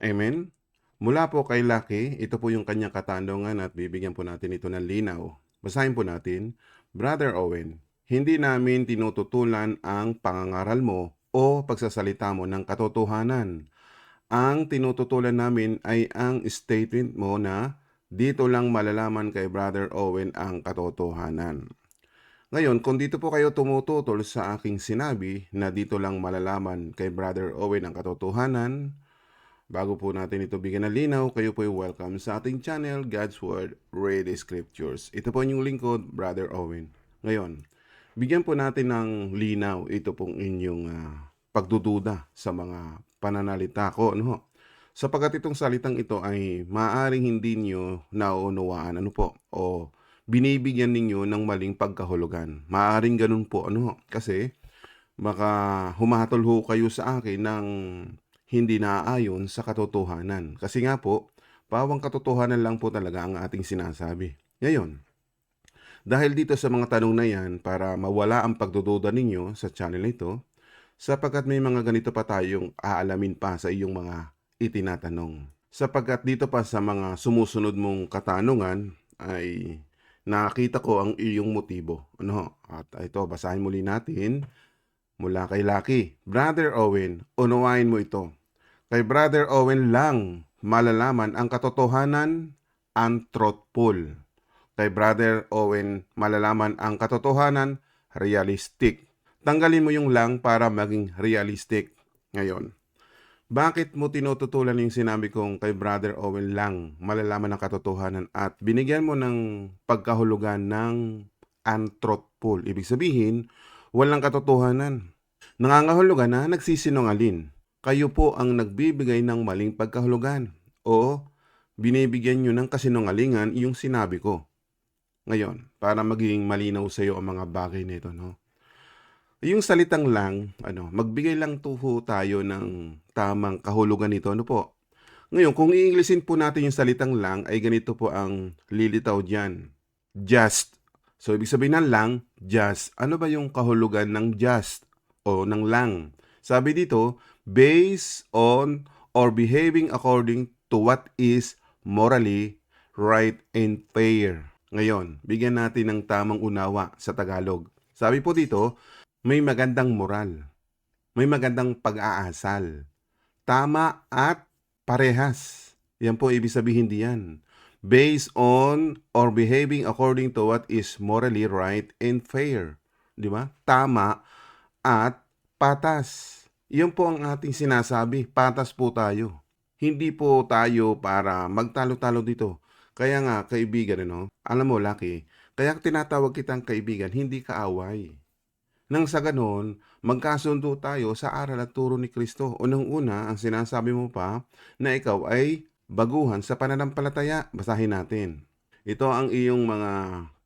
Amen? Mula po kay Lucky, ito po yung kanyang katanungan at bibigyan po natin ito ng linaw. Basahin po natin, Brother Owen, hindi namin tinututulan ang pangangaral mo o pagsasalita mo ng katotohanan. Ang tinututulan namin ay ang statement mo na dito lang malalaman kay Brother Owen ang katotohanan. Ngayon, kung dito po kayo tumututol sa aking sinabi na dito lang malalaman kay Brother Owen ang katotohanan, bago po natin ito bigyan ng linaw, kayo po ay welcome sa ating channel, God's Word, Read Scriptures. Ito po yung lingkod, Brother Owen. Ngayon, bigyan po natin ng linaw ito pong inyong ah, pagdududa sa mga pananalita ko. Ano? Sapagat itong salitang ito ay maaring hindi nyo nauunawaan ano po o binibigyan ninyo ng maling pagkahulugan. Maaring ganun po ano kasi baka humatol ho kayo sa akin ng hindi naaayon sa katotohanan. Kasi nga po, pawang katotohanan lang po talaga ang ating sinasabi. Ngayon, dahil dito sa mga tanong na yan, para mawala ang pagdududa ninyo sa channel ito, sapagkat may mga ganito pa tayong aalamin pa sa iyong mga itinatanong. Sapagkat dito pa sa mga sumusunod mong katanungan ay nakita ko ang iyong motibo. Ano? At ito, basahin muli natin mula kay Lucky. Brother Owen, unawain mo ito. Kay Brother Owen lang malalaman ang katotohanan ang truthful. Kay Brother Owen malalaman ang katotohanan realistic. Tanggalin mo yung lang para maging realistic. Ngayon, bakit mo tinututulan yung sinabi kong kay Brother Owen lang malalaman ang katotohanan at binigyan mo ng pagkahulugan ng untruthful? Ibig sabihin, walang katotohanan. Nangangahulugan na nagsisinungalin. Kayo po ang nagbibigay ng maling pagkahulugan o binibigyan nyo ng kasinungalingan yung sinabi ko. Ngayon, para maging malinaw sa iyo ang mga bagay nito, no? Yung salitang lang, ano, magbigay lang tuho tayo ng tamang kahulugan nito, ano po? Ngayon, kung i-Englishin po natin yung salitang lang, ay ganito po ang lilitaw diyan. Just. So, ibig sabihin ng lang, just. Ano ba yung kahulugan ng just o ng lang? Sabi dito, based on or behaving according to what is morally right and fair. Ngayon, bigyan natin ng tamang unawa sa Tagalog. Sabi po dito, may magandang moral. May magandang pag-aasal. Tama at parehas. Yan po ibig sabihin diyan. Based on or behaving according to what is morally right and fair. Di ba? Tama at patas. Yan po ang ating sinasabi. Patas po tayo. Hindi po tayo para magtalo-talo dito. Kaya nga, kaibigan, ano? Alam mo, Lucky, kaya tinatawag kitang kaibigan, hindi kaaway. Nang sa ganon, magkasundo tayo sa aral at turo ni Kristo. Unang-una, ang sinasabi mo pa na ikaw ay baguhan sa pananampalataya. Basahin natin. Ito ang iyong mga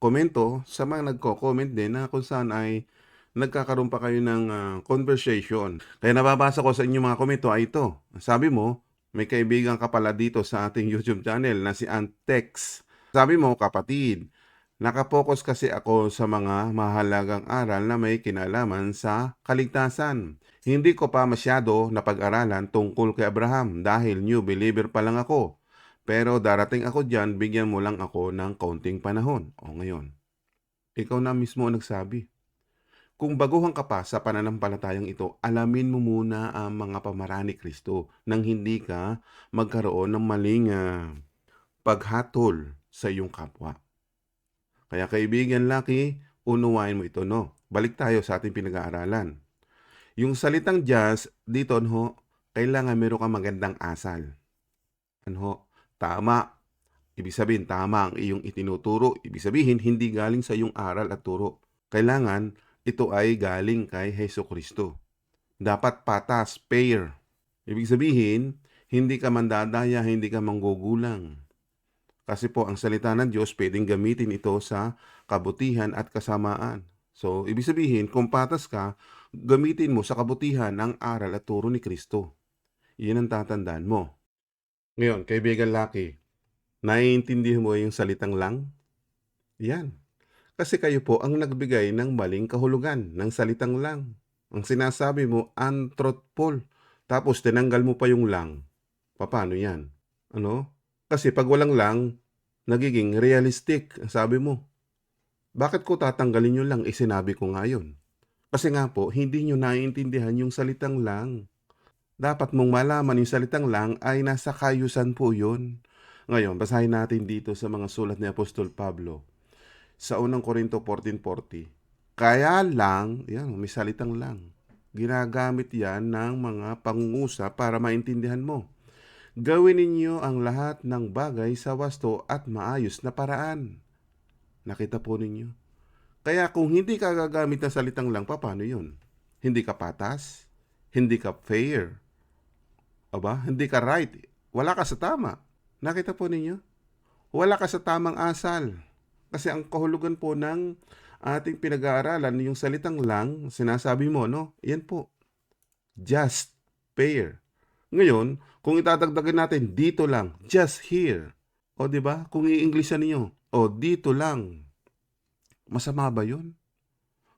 komento sa mga nagko-comment din na kung saan ay nagkakaroon pa kayo ng ah, conversation. Kaya nababasa ko sa inyong mga komento ay ito. Sabi mo, may kaibigan ka pala dito sa ating YouTube channel na si Antex. Sabi mo, kapatid, Nakapokus kasi ako sa mga mahalagang aral na may kinalaman sa kaligtasan. Hindi ko pa masyado napag-aralan tungkol kay Abraham dahil new believer pa lang ako. Pero darating ako dyan, bigyan mo lang ako ng kaunting panahon. O ngayon, ikaw na mismo ang nagsabi. Kung baguhan ka pa sa pananampalatayang ito, alamin mo muna ang mga pamaraan ni Kristo nang hindi ka magkaroon ng maling ah, paghatol sa iyong kapwa. Kaya kaibigan Lucky, unuwain mo ito, no? Balik tayo sa ating pinag-aaralan. Yung salitang just, dito, no, kailangan meron kang magandang asal. Ano, tama. Ibig sabihin, tama ang iyong itinuturo. Ibig sabihin, hindi galing sa iyong aral at turo. Kailangan, ito ay galing kay Heso Kristo. Dapat patas, fair. Ibig sabihin, hindi ka mandadaya, hindi ka manggugulang. Kasi po ang salita ng Diyos pwedeng gamitin ito sa kabutihan at kasamaan. So, ibig sabihin, kung patas ka, gamitin mo sa kabutihan ang aral at turo ni Kristo. Iyan ang tatandaan mo. Ngayon, kaibigan Lucky, naiintindihan mo yung salitang lang? Yan. Kasi kayo po ang nagbigay ng maling kahulugan ng salitang lang. Ang sinasabi mo, untruthful. Tapos tinanggal mo pa yung lang. Papaano yan? Ano? Kasi pag walang lang, nagiging realistic, sabi mo. Bakit ko tatanggalin yung lang? Eh, sinabi ko nga yun. Kasi nga po, hindi nyo naiintindihan yung salitang lang. Dapat mong malaman yung salitang lang ay nasa kayusan po yun. Ngayon, basahin natin dito sa mga sulat ni Apostol Pablo. Sa unang Korinto 14.40. Kaya lang, yan, may salitang lang. Ginagamit yan ng mga pangungusap para maintindihan mo. Gawin ninyo ang lahat ng bagay sa wasto at maayos na paraan. Nakita po ninyo. Kaya kung hindi ka gagamit ng salitang lang, paano yun? Hindi ka patas? Hindi ka fair? Aba, hindi ka right? Wala ka sa tama. Nakita po ninyo? Wala ka sa tamang asal. Kasi ang kahulugan po ng ating pinag-aaralan, yung salitang lang, sinasabi mo, no? Yan po. Just, fair. Ngayon, kung itadagdagan natin, dito lang, just here. O, di ba? Kung i-Englishan niyo, o, dito lang. Masama ba yun?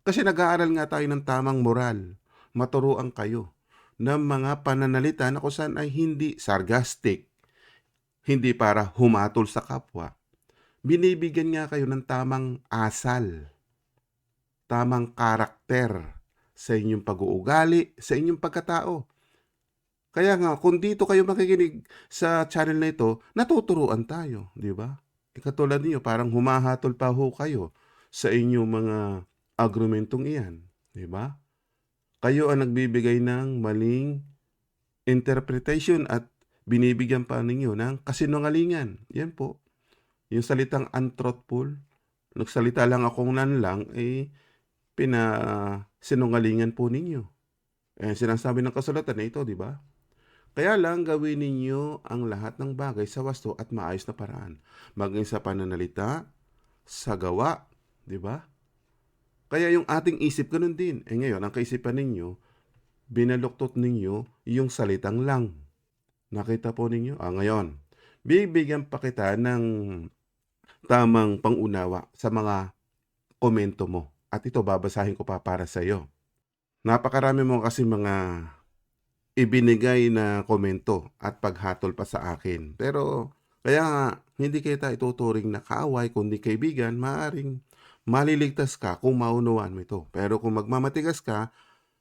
Kasi nag-aaral nga tayo ng tamang moral. Maturuan kayo ng mga pananalita na kung saan ay hindi sarcastic, hindi para humatol sa kapwa. Binibigyan nga kayo ng tamang asal, tamang karakter sa inyong pag-uugali, sa inyong pagkatao. Kaya nga, kung dito kayo makikinig sa channel na ito, natuturuan tayo, di ba? E katulad niyo, parang humahatol pa ho kayo sa inyong mga argumentong iyan, di ba? Kayo ang nagbibigay ng maling interpretation at binibigyan pa ninyo ng kasinungalingan. Yan po. Yung salitang untruthful, nagsalita lang akong nan lang, eh, pinasinungalingan po ninyo. Eh, sinasabi ng kasulatan na ito, di ba? Kaya lang gawin ninyo ang lahat ng bagay sa wasto at maayos na paraan. Maging sa pananalita, sa gawa, di ba? Kaya yung ating isip ganun din. Eh ngayon, ang kaisipan ninyo, binaluktot ninyo yung salitang lang. Nakita po ninyo? Ah, ngayon, bibigyan pa kita ng tamang pangunawa sa mga komento mo. At ito, babasahin ko pa para sa iyo. Napakarami mo kasi mga ibinigay na komento at paghatol pa sa akin. Pero, kaya nga, hindi kita ituturing na kaaway, kundi kaibigan, maaring maliligtas ka kung maunawaan mo ito. Pero kung magmamatigas ka,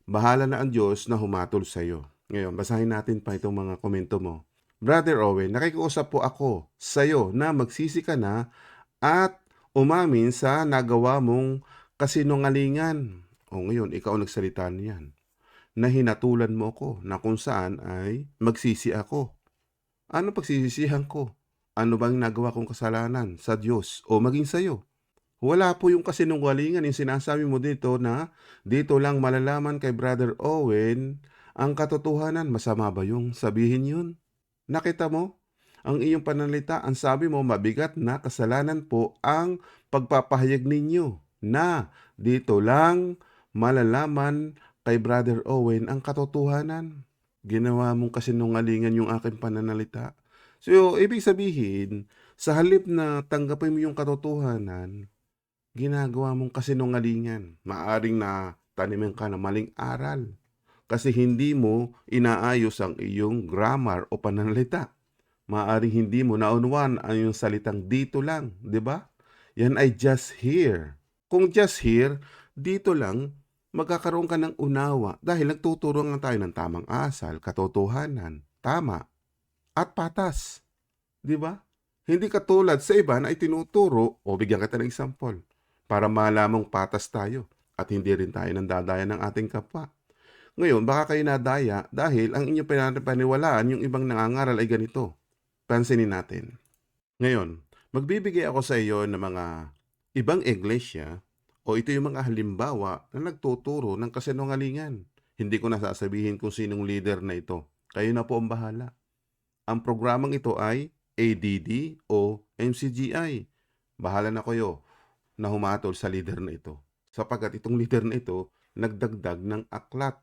bahala na ang Diyos na humatol sa iyo. Ngayon, basahin natin pa itong mga komento mo. Brother Owen, nakikiusap po ako sa iyo na magsisi ka na at umamin sa nagawa mong kasinungalingan. O ngayon, ikaw nagsalita niyan. Na hinatulan mo ko na kung saan ay magsisi ako. Ano pagsisisihan ko? Ano bang nagawa kong kasalanan sa Diyos o maging sa iyo? Wala po yung kasinungalingan yung sinasabi mo dito na dito lang malalaman kay Brother Owen ang katotohanan. Masama ba yung sabihin yun? Nakita mo? Ang iyong pananalita, ang sabi mo, mabigat na kasalanan po ang pagpapahayag ninyo na dito lang malalaman kay Brother Owen ang katotohanan. Ginawa mong kasinungalingan yung aking pananalita. So, ibig sabihin, sa halip na tanggapin mo yung katotohanan, ginagawa mong kasinungalingan. Maaring na tanimin ka ng maling aral. Kasi hindi mo inaayos ang iyong grammar o pananalita. Maaring hindi mo naunwan ang iyong salitang dito lang, di ba? Yan ay just here. Kung just here, dito lang, magkakaroon ka ng unawa dahil nagtuturo nga tayo ng tamang asal, katotohanan, tama, at patas. Di ba? Hindi katulad sa iba na itinuturo o bigyan kita ng example para malamang patas tayo at hindi rin tayo nang dadaya ng ating kapwa. Ngayon, baka kayo nadaya dahil ang inyong pinapaniwalaan yung ibang nangangaral ay ganito. Pansinin natin. Ngayon, magbibigay ako sa iyo ng mga ibang iglesia o ito yung mga halimbawa na nagtuturo ng kasinungalingan. Hindi ko nasasabihin kung sinong leader na ito. Kayo na po ang bahala. Ang programang ito ay ADD o MCGI. Bahala na kayo na humatol sa leader na ito. Sapagkat itong leader na ito, nagdagdag ng aklat.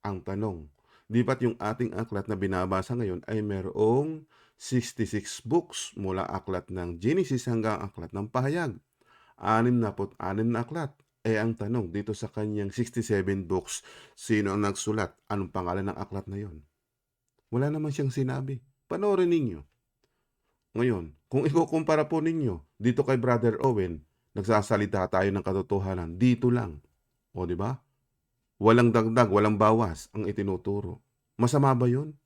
Ang tanong, di ba't yung ating aklat na binabasa ngayon ay merong 66 books mula aklat ng Genesis hanggang aklat ng pahayag? Anim na aklat. Eh ang tanong, dito sa kanyang 67 books, sino ang nagsulat? Anong pangalan ng aklat na yon? Wala naman siyang sinabi. Panoorin ninyo. Ngayon, kung ikukumpara po ninyo dito kay Brother Owen, nagsasalita tayo ng katotohanan dito lang. O di ba? Walang dagdag, walang bawas ang itinuturo. Masama ba 'yun?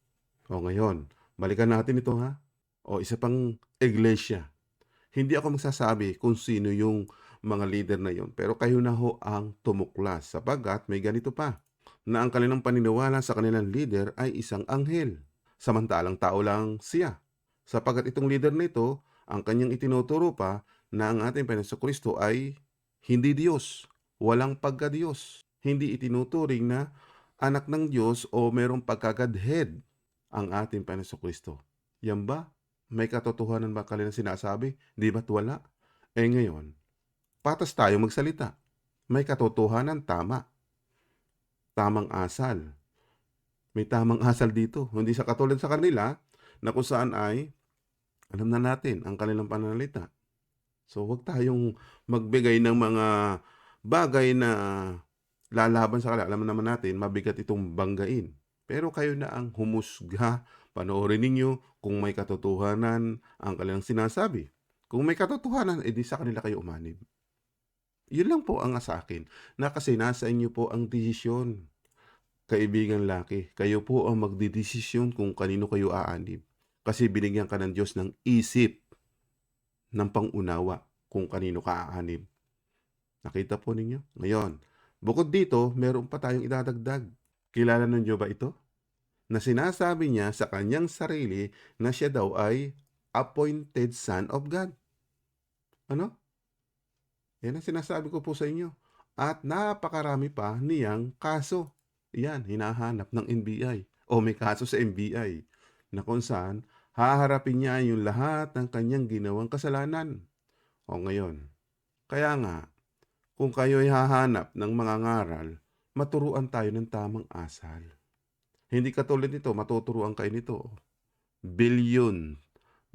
O ngayon, balikan natin ito ha. O isa pang iglesia. Hindi ako magsasabi kung sino yung mga leader na yon, pero kayo na ho ang tumuklas sapagkat may ganito pa na ang kanilang paniniwala sa kanilang leader ay isang anghel. Samantalang tao lang siya. Sapagkat itong leader na ito, ang kanyang itinuturo pa na ang ating Panginoon Kristo ay hindi Diyos, walang pagka-Diyos. Hindi itinuturing na anak ng Diyos o merong pagkagadhead ang ating Panginoon Kristo. Yan ba? May katotohanan ba kanilang sinasabi? Di ba't wala? Eh ngayon, patas tayo magsalita. May katotohanan, tama. Tamang asal. May tamang asal dito. Hindi sa katulad sa kanila na kung saan ay alam na natin ang kanilang pananalita. So huwag tayong magbigay ng mga bagay na lalaban sa kanila. Alam naman natin, mabigat itong banggain. Pero kayo na ang humusga. Panoorin ninyo kung may katotohanan ang kanilang sinasabi. Kung may katotohanan, edi sa kanila kayo umanib. Yun lang po ang sa akin. Na kasi nasa inyo po ang desisyon. Kaibigan laki, kayo po ang magdidesisyon kung kanino kayo aanib. Kasi binigyan ka ng Diyos ng isip, ng pangunawa kung kanino ka aanib. Nakita po ninyo? Ngayon, bukod dito, meron pa tayong idadagdag. Kilala ninyo ba ito? Na sinasabi niya sa kanyang sarili na siya daw ay appointed son of God. Ano? Yan ang sinasabi ko po sa inyo. At napakarami pa niyang kaso. Yan, hinahanap ng NBI. O may kaso sa NBI na kung saan haharapin niya yung lahat ng kanyang ginawang kasalanan. O ngayon, kaya nga, kung kayo'y hahanap ng mga ngaral, maturuan tayo ng tamang asal. Hindi katulad nito, matuturuan kayo nito. Billion.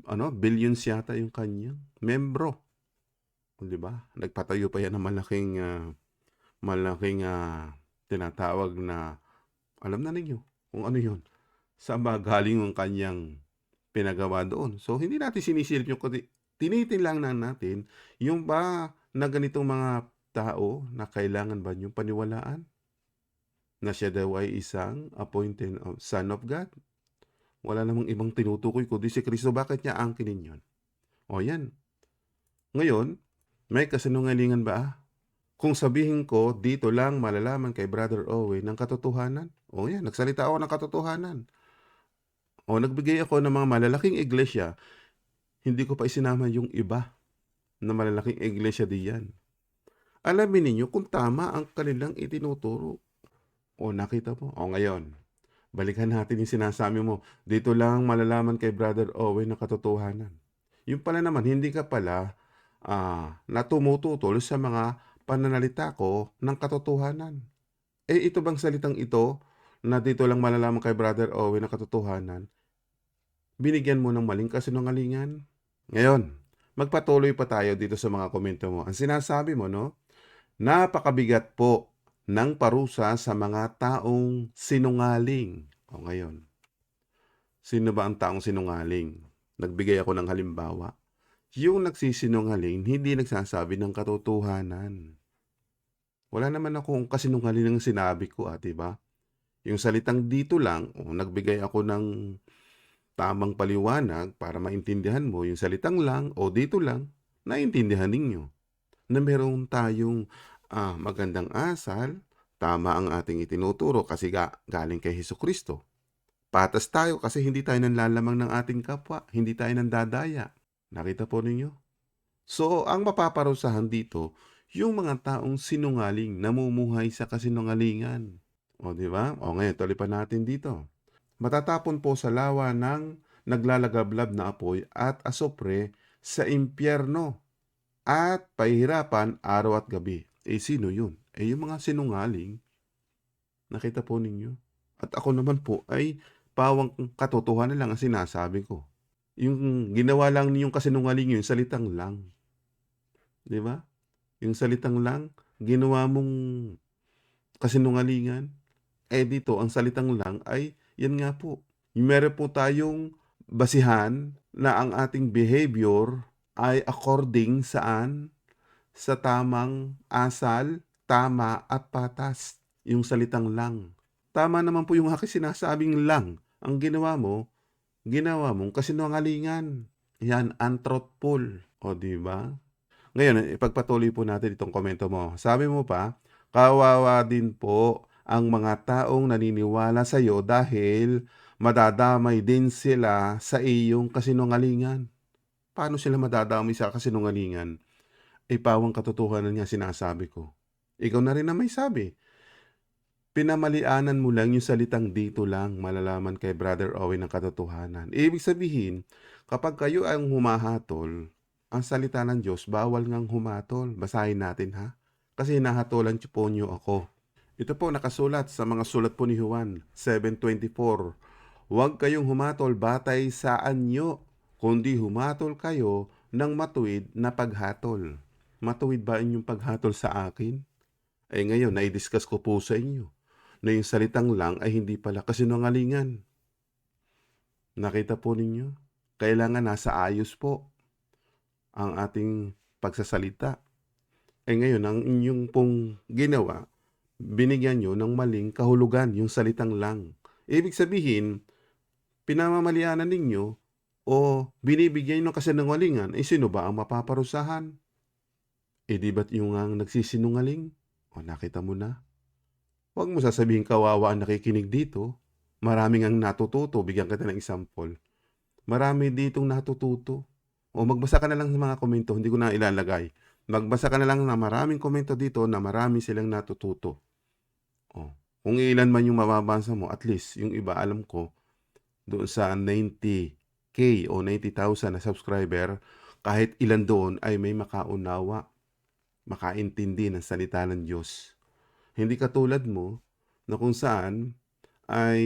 Ano? Billions yata yung kanyang membro. Di ba? Nagpatayo pa yan ng malaking, ah, malaking ah, tinatawag na, alam na ninyo kung ano yun. Saan ba galing yung kanyang pinagawa doon. So, hindi natin sinisilip yung tinitin lang na natin yung ba na ganitong mga tao na kailangan ba niyong paniwalaan? Na siya daw ay isang appointed of Son of God? Wala namang ibang tinutukoy kundi si Kristo. Bakit niya angkinin yun? O yan. Ngayon, may kasinungalingan ba? Kung sabihin ko, dito lang malalaman kay Brother Owen ng katotohanan. O yan, nagsalita ako ng katotohanan. O nagbigay ako ng mga malalaking iglesia, hindi ko pa isinama yung iba na malalaking iglesia diyan. Alamin ninyo kung tama ang kanilang itinuturo. O nakita mo? O ngayon, balikan natin yung sinasabi mo. Dito lang malalaman kay Brother Owen ng katotohanan. Yung pala naman, hindi ka pala ah, na tumututol sa mga pananalita ko ng katotohanan. Eh ito bang salitang ito na dito lang malalaman kay Brother Owen ng katotohanan, binigyan mo ng maling kasinungalingan? Ngayon, magpatuloy pa tayo dito sa mga komento mo. Ang sinasabi mo, no? Napakabigat po ng parusa sa mga taong sinungaling. O ngayon, sino ba ang taong sinungaling? Nagbigay ako ng halimbawa. Yung nagsisinungaling, hindi nagsasabi ng katotohanan. Wala naman akong kasinungaling ng sinabi ko, ah, di ba? Yung salitang dito lang, o nagbigay ako ng tamang paliwanag para maintindihan mo yung salitang lang o dito lang, naintindihan ninyo na meron tayong ah, magandang asal, tama ang ating itinuturo kasi ga, galing kay Heso Kristo. Patas tayo kasi hindi tayo nanlalamang ng ating kapwa, hindi tayo nandadaya. Nakita po ninyo? So, ang mapaparusahan dito, yung mga taong sinungaling, namumuhay sa kasinungalingan. O, di ba? O, ngayon, tuloy pa natin dito. Matatapon po sa lawa ng naglalagablab na apoy at asopre sa impyerno at pahihirapan araw at gabi. Eh, sino yun? Eh, yung mga sinungaling. Nakita po ninyo? At ako naman po ay pawang katotohanan lang ang sinasabi ko. Yung ginawa lang niyong kasinungaling yun, salitang lang. Di ba? Yung salitang lang, ginawa mong kasinungalingan. Eh dito, ang salitang lang ay, yan nga po. Meron po tayong basihan na ang ating behavior ay according saan? Sa tamang asal, tama at patas. Yung salitang lang. Tama naman po yung aking sinasabing lang. Ang ginawa mo, ginawa mong kasinungalingan. Yan, untruthful. O, di ba? Ngayon, ipagpatuloy po natin itong komento mo. Sabi mo pa, kawawa din po ang mga taong naniniwala sa iyo dahil madadamay din sila sa iyong kasinungalingan. Paano sila madadamay sa kasinungalingan? Eh, pawang katotohanan niya sinasabi ko. Ikaw na rin na may sabi. Pinamalianan mo lang yung salitang dito lang malalaman kay Brother Owen ang katotohanan. Ibig sabihin, kapag kayo ang humahatol, ang salita ng Diyos, bawal ngang humatol. Basahin natin ha. Kasi hinahatolan po niyo ako. Ito po nakasulat sa mga sulat po ni Juan 7.24. Huwag kayong humatol batay sa anyo, kundi humatol kayo ng matuwid na paghatol. Matuwid ba inyong paghatol sa akin? Eh ngayon, naidiscuss ko po sa inyo na yung salitang lang ay hindi pala kasinungalingan. Nakita po ninyo? Kailangan nasa ayos po ang ating pagsasalita. Eh ngayon, ang inyong pong ginawa, binigyan nyo ng maling kahulugan, yung salitang lang. Ibig sabihin, pinamamalianan ninyo o binibigyan nyo ng kasinungalingan, eh sino ba ang mapaparusahan? Eh di ba't yung ang nagsisinungaling? O nakita mo na? Huwag mo sasabihin kawawa ang nakikinig dito. Maraming ang natututo. Bigyan kita ng example. Marami ditong natututo. O magbasa ka na lang ng mga komento, hindi ko na ilalagay. Magbasa ka na lang ng maraming komento dito na marami silang natututo. O, kung ilan man yung mababasa mo, at least yung iba alam ko, doon sa 90k o 90,000 na subscriber, kahit ilan doon ay may makaunawa, makaintindi ng salita ng Diyos. Hindi katulad mo na kung saan ay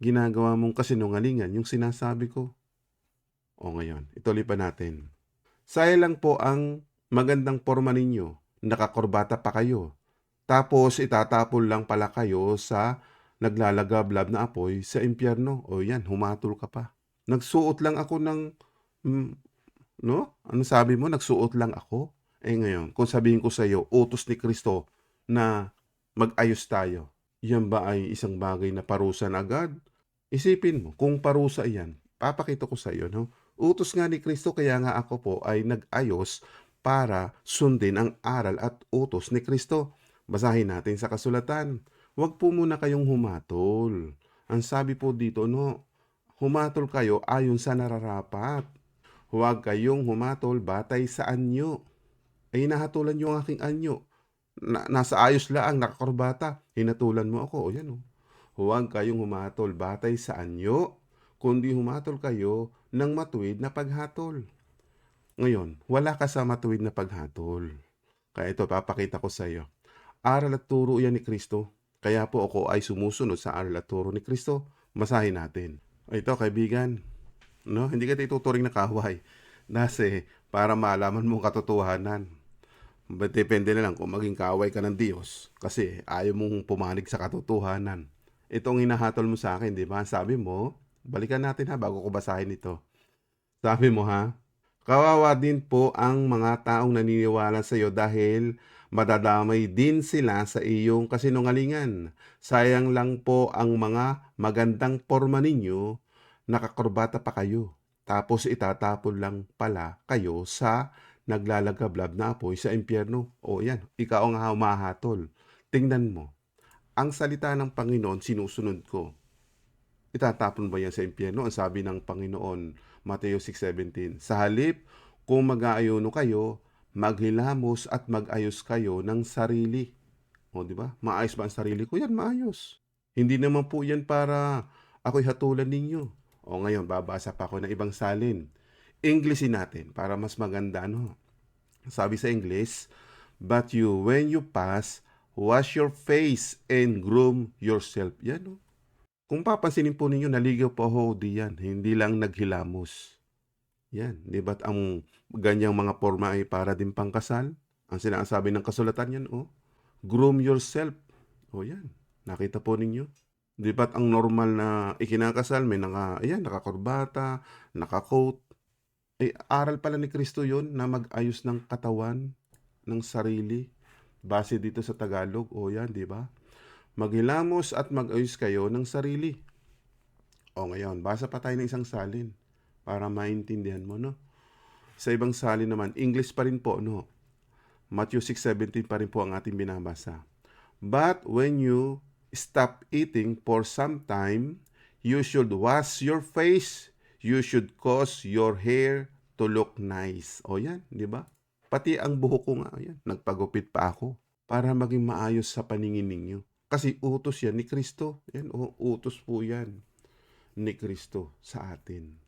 ginagawa mong kasinungalingan yung sinasabi ko. O ngayon, ituloy pa natin. Saya lang po ang magandang forma ninyo. Nakakorbata pa kayo. Tapos itatapon lang pala kayo sa naglalagablab na apoy sa impyerno. O yan, humatol ka pa. Nagsuot lang ako ng... mm, no? Ano sabi mo? Nagsuot lang ako? Eh ngayon, kung sabihin ko sa iyo, utos ni Kristo na mag-ayos tayo. Yan ba ay isang bagay na parusa na agad? Isipin mo, kung parusa iyan, papakita ko sa iyo, no? Utos nga ni Kristo kaya nga ako po ay nag-ayos para sundin ang aral at utos ni Kristo. Basahin natin sa kasulatan. Huwag po muna kayong humatol. Ang sabi po dito, no, humatol kayo ayon sa nararapat. Huwag kayong humatol batay sa anyo. Ay nahatulan niyo ang aking anyo na, nasa ayos lang, nakakorbata. Hinatulan mo ako. O yan o. Huwag kayong humatol batay sa anyo, kundi humatol kayo ng matuwid na paghatol. Ngayon, wala ka sa matuwid na paghatol. Kaya ito, papakita ko sa iyo. Aral at turo yan ni Kristo. Kaya po ako ay sumusunod sa aral at turo ni Kristo. Masahin natin. Ito, kaibigan. No? Hindi ka ituturing na kahuay. Nasi, para malaman mo katotohanan. Depende na lang kung maging kaaway ka ng Diyos kasi ayaw mong pumanig sa katotohanan. Itong hinahatol mo sa akin, di ba? Sabi mo, balikan natin ha bago ko basahin ito. Sabi mo ha, kawawa din po ang mga taong naniniwala sa iyo dahil madadamay din sila sa iyong kasinungalingan. Sayang lang po ang mga magandang forma ninyo, nakakorbata pa kayo. Tapos itatapon lang pala kayo sa naglalagablab na apoy sa impyerno. O yan, ikaw ang humahatol. Tingnan mo, ang salita ng Panginoon sinusunod ko. Itatapon ba yan sa impyerno? Ang sabi ng Panginoon, Mateo 6.17, Sa halip, kung mag-aayuno kayo, maghilamos at mag-ayos kayo ng sarili. O, di ba? Maayos ba ang sarili ko? Yan, maayos. Hindi naman po yan para ako'y hatulan ninyo. O ngayon, babasa pa ako ng ibang salin. Englishin natin para mas maganda, no? Sabi sa English, But you, when you pass, wash your face and groom yourself. Yan, no? Kung papansinin po ninyo, naligaw po ako diyan. Hindi lang naghilamos. Yan. Di ba't ang ganyang mga forma ay para din pangkasal? Ang sinasabi ng kasulatan yan, oh. Groom yourself. O yan. Nakita po ninyo? 'Di ba't ang normal na ikinakasal may naka ayan, nakakurbata, naka-coat. Eh, aral pala ni Kristo 'yun na mag-ayos ng katawan, ng sarili, base dito sa Tagalog, o 'yan, 'di ba? Maghilamos at mag-ayos kayo ng sarili. O ngayon, basa pa tayo ng isang salin para maintindihan mo, no? Sa ibang salin naman, English pa rin po, no? Matthew 6:17 pa rin po ang ating binabasa. But when you stop eating for some time, you should wash your face. You should cause your hair to look nice. O yan, di ba? Pati ang buhok ko nga, yan, nagpagupit pa ako para maging maayos sa paningin ninyo. Kasi utos yan ni Kristo. Yan, o, utos po yan ni Kristo sa atin.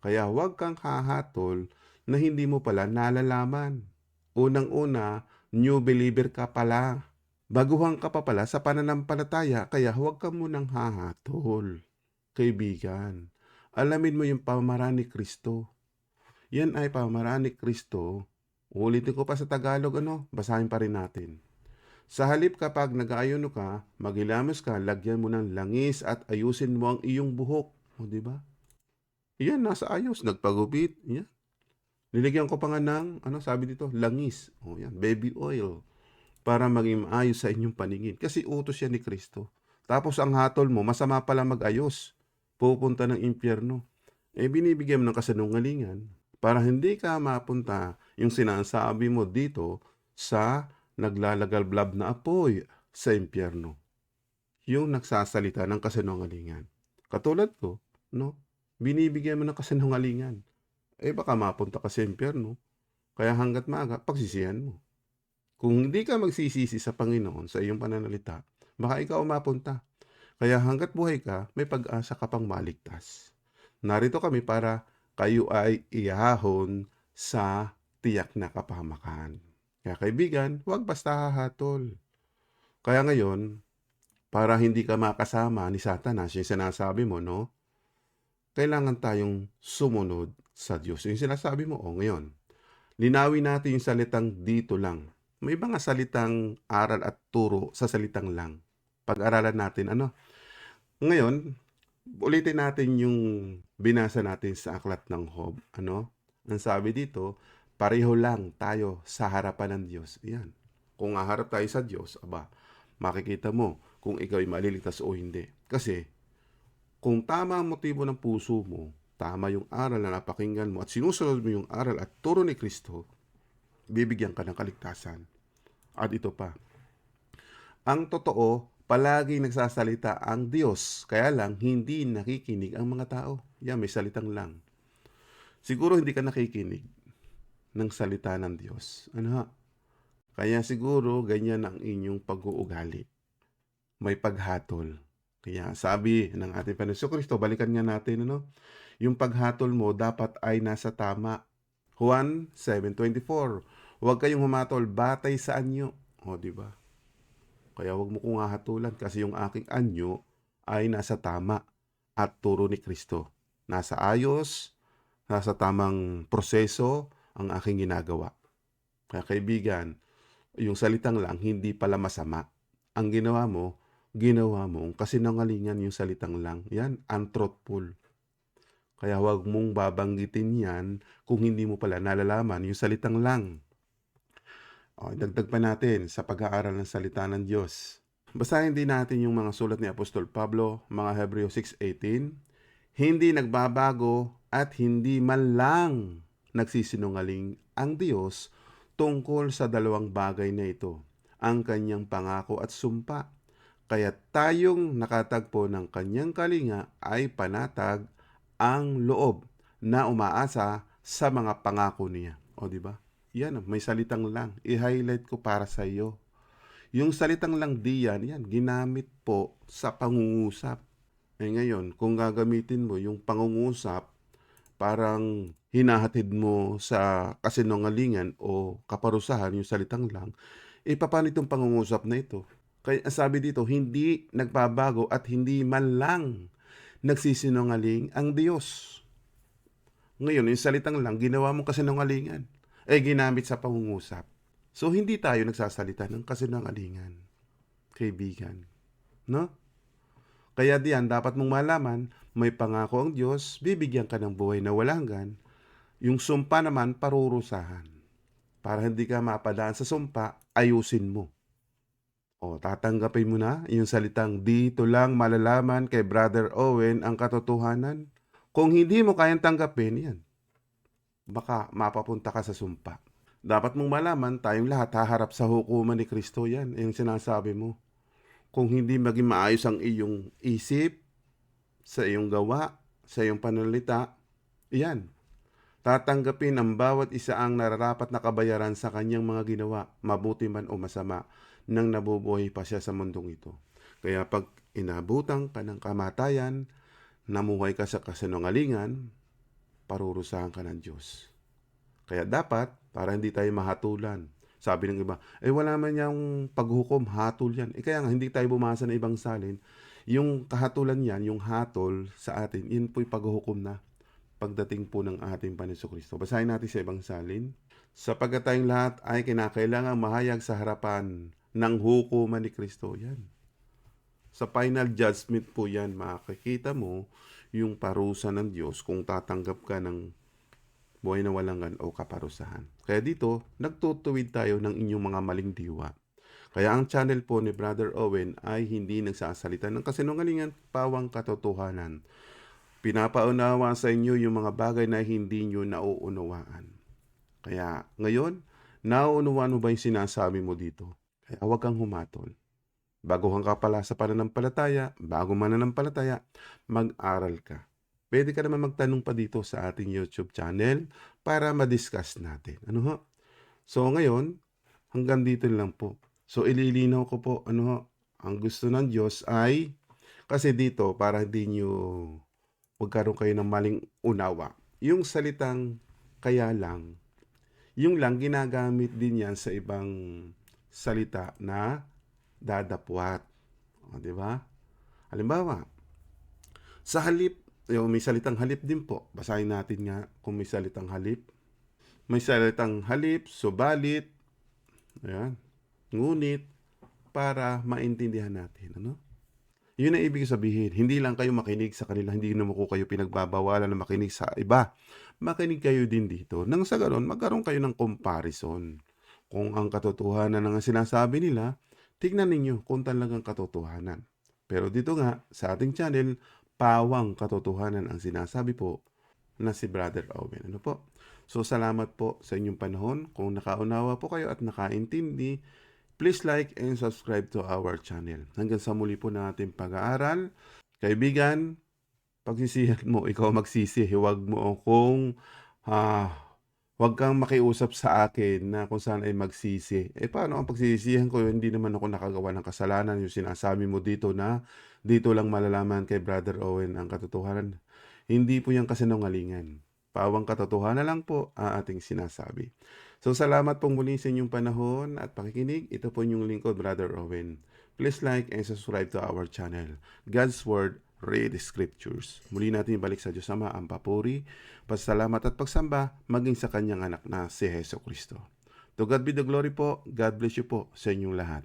Kaya huwag kang hahatol na hindi mo pala nalalaman. Unang-una, new believer ka pala. Baguhan ka pa pala sa pananampalataya, kaya huwag ka munang hahatol. Kaibigan, alamin mo yung pamaraan ni Kristo. Yan ay pamaraan ni Kristo. Ulitin ko pa sa Tagalog, ano, basahin pa rin natin. Sa halip kapag nag-aayono ka, maghilamos ka, lagyan mo ng langis at ayusin mo ang iyong buhok. O, di ba? Yan, nasa ayos. Nagpagupit. Yan. Nilagyan ko pa nga ng, ano sabi dito, langis. O yan, baby oil. Para maging maayos sa inyong paningin. Kasi utos yan ni Kristo. Tapos ang hatol mo, masama pala mag-ayos. Pupunta ng impyerno. Eh, binibigyan mo ng kasanungalingan para hindi ka mapunta yung sinasabi mo dito sa naglalagalblab na apoy sa impyerno. Yung nagsasalita ng kasinungalingan. Katulad ko, no? Binibigyan mo ng kasinungalingan. Eh baka mapunta ka sa impyerno. Kaya hanggat maaga, pagsisihan mo. Kung hindi ka magsisisi sa Panginoon sa iyong pananalita, baka ikaw mapunta. Kaya hanggat buhay ka, may pag-asa ka pang maligtas. Narito kami para kayo ay iahon sa tiyak na kapahamakan. Kaya kaibigan, huwag basta hahatol. Kaya ngayon, para hindi ka makasama ni Satanas, yung sinasabi mo, no? Kailangan tayong sumunod sa Diyos. Yung sinasabi mo, oh, ngayon, linawin natin yung salitang dito lang. May mga salitang aral at turo sa salitang lang. Pag-aralan natin, ano? Ngayon, ulitin natin yung binasa natin sa aklat ng Hob. Ano? Ang sabi dito, pareho lang tayo sa harapan ng Diyos. Yan. Kung haharap tayo sa Diyos, aba, makikita mo kung ikaw ay maliligtas o hindi. Kasi, kung tama ang motibo ng puso mo, tama yung aral na napakinggan mo at sinusunod mo yung aral at turo ni Kristo, bibigyan ka ng kaligtasan. At ito pa, ang totoo, palagi nagsasalita ang Diyos, kaya lang hindi nakikinig ang mga tao. Yan, may salitang lang. Siguro hindi ka nakikinig ng salita ng Diyos. Ano ha? Kaya siguro ganyan ang inyong pag-uugali. May paghatol. Kaya sabi ng ating Panginoon Kristo, balikan nga natin, ano? Yung paghatol mo dapat ay nasa tama. Juan 7.24 Huwag kayong humatol batay sa anyo. O, di ba? Kaya huwag mo kong hahatulan kasi yung aking anyo ay nasa tama at turo ni Kristo. Nasa ayos, nasa tamang proseso ang aking ginagawa. Kaya kaibigan, yung salitang lang hindi pala masama. Ang ginawa mo, ginawa mo kasi nangalingan yung salitang lang. Yan, untruthful. Kaya huwag mong babanggitin yan kung hindi mo pala nalalaman yung salitang lang. O, dagdag pa natin sa pag-aaral ng salita ng Diyos. Basahin din natin yung mga sulat ni Apostol Pablo, mga Hebreo 6.18. Hindi nagbabago at hindi man lang nagsisinungaling ang Diyos tungkol sa dalawang bagay na ito, ang kanyang pangako at sumpa. Kaya tayong nakatagpo ng kanyang kalinga ay panatag ang loob na umaasa sa mga pangako niya. O di ba? Yan, may salitang lang. I-highlight ko para sa iyo. Yung salitang lang diyan, yan, ginamit po sa pangungusap. Eh ngayon, kung gagamitin mo yung pangungusap, parang hinahatid mo sa kasinungalingan o kaparusahan yung salitang lang, eh paano itong pangungusap na ito? Kaya sabi dito, hindi nagbabago at hindi man lang nagsisinungaling ang Diyos. Ngayon, yung salitang lang, ginawa mong kasinungalingan ay ginamit sa pangungusap. So, hindi tayo nagsasalita ng kasinungalingan, kaibigan. No? Kaya diyan, dapat mong malaman, may pangako ang Diyos, bibigyan ka ng buhay na walang hanggan. Yung sumpa naman, parurusahan. Para hindi ka mapadaan sa sumpa, ayusin mo. O, tatanggapin mo na yung salitang dito lang malalaman kay Brother Owen ang katotohanan. Kung hindi mo kayang tanggapin, yan. Baka mapapunta ka sa sumpa. Dapat mong malaman, tayong lahat haharap sa hukuman ni Kristo yan. Yung sinasabi mo. Kung hindi maging maayos ang iyong isip, sa iyong gawa, sa iyong panalita, yan. Tatanggapin ang bawat isa ang nararapat na kabayaran sa kanyang mga ginawa, mabuti man o masama, nang nabubuhay pa siya sa mundong ito. Kaya pag inabutang ka ng kamatayan, namuhay ka sa kasinungalingan, parurusahan ka ng Diyos. Kaya dapat, para hindi tayo mahatulan. Sabi ng iba, eh wala man yung paghukom, hatol yan. Eh kaya nga, hindi tayo bumasa ng ibang salin. Yung kahatulan yan, yung hatol sa atin, yun po'y paghukom na pagdating po ng ating Paniso Kristo. Basahin natin sa ibang salin. Sapagkat tayong lahat ay kinakailangang mahayag sa harapan ng hukuman ni Kristo. Yan. Sa final judgment po yan, makikita mo yung parusa ng Diyos kung tatanggap ka ng buhay na walangan o kaparusahan. Kaya dito, nagtutuwid tayo ng inyong mga maling diwa. Kaya ang channel po ni Brother Owen ay hindi nagsasalita ng kasinungalingan, pawang katotohanan. Pinapaunawa sa inyo yung mga bagay na hindi nyo nauunawaan. Kaya ngayon, nauunawaan mo ba yung sinasabi mo dito? Kaya huwag kang humatol. Bago kang kapala sa pananampalataya, bago mananampalataya, mag-aral ka. Pwede ka naman magtanong pa dito sa ating YouTube channel para ma-discuss natin. Ano ho? So ngayon, hanggang dito lang po. So ililinaw ko po, ano ho, ang gusto ng Diyos ay, kasi dito, para hindi nyo magkaroon kayo ng maling unawa. Yung salitang kaya lang, yung lang ginagamit din yan sa ibang salita na dadapwat. O, di ba? Halimbawa, sa halip, yung may salitang halip din po. Basahin natin nga kung may salitang halip. May salitang halip, subalit, ayan, ngunit, para maintindihan natin. Ano? Yun ang ibig sabihin. Hindi lang kayo makinig sa kanila, hindi naman ko kayo pinagbabawalan na makinig sa iba. Makinig kayo din dito. Nang sa ganon, magkaroon kayo ng comparison. Kung ang katotohanan ng sinasabi nila, tignan ninyo kung talagang katotohanan. Pero dito nga, sa ating channel, pawang katotohanan ang sinasabi po na si Brother Owen. Ano po? So, salamat po sa inyong panahon. Kung nakaunawa po kayo at nakaintindi, please like and subscribe to our channel. Hanggang sa muli po na ating pag-aaral. Kaibigan, pagsisihan mo, ikaw magsisi. Huwag mo akong, ah, huwag kang makiusap sa akin na kung saan ay magsisi. Eh, paano ang pagsisisihan ko? Hindi naman ako nakagawa ng kasalanan. Yung sinasabi mo dito na dito lang malalaman kay Brother Owen ang katotohanan. Hindi po yung kasinungalingan. Pawang katotohanan lang po ang ating sinasabi. So salamat pong muli sa inyong panahon at pakikinig. Ito po yung lingkod, Brother Owen. Please like and subscribe to our channel. God's Word, Read Scriptures. Muli natin ibalik sa Diyos Ama ang papuri, pasalamat at pagsamba maging sa kanyang anak na si Heso Kristo. To God be the glory po. God bless you po sa inyong lahat.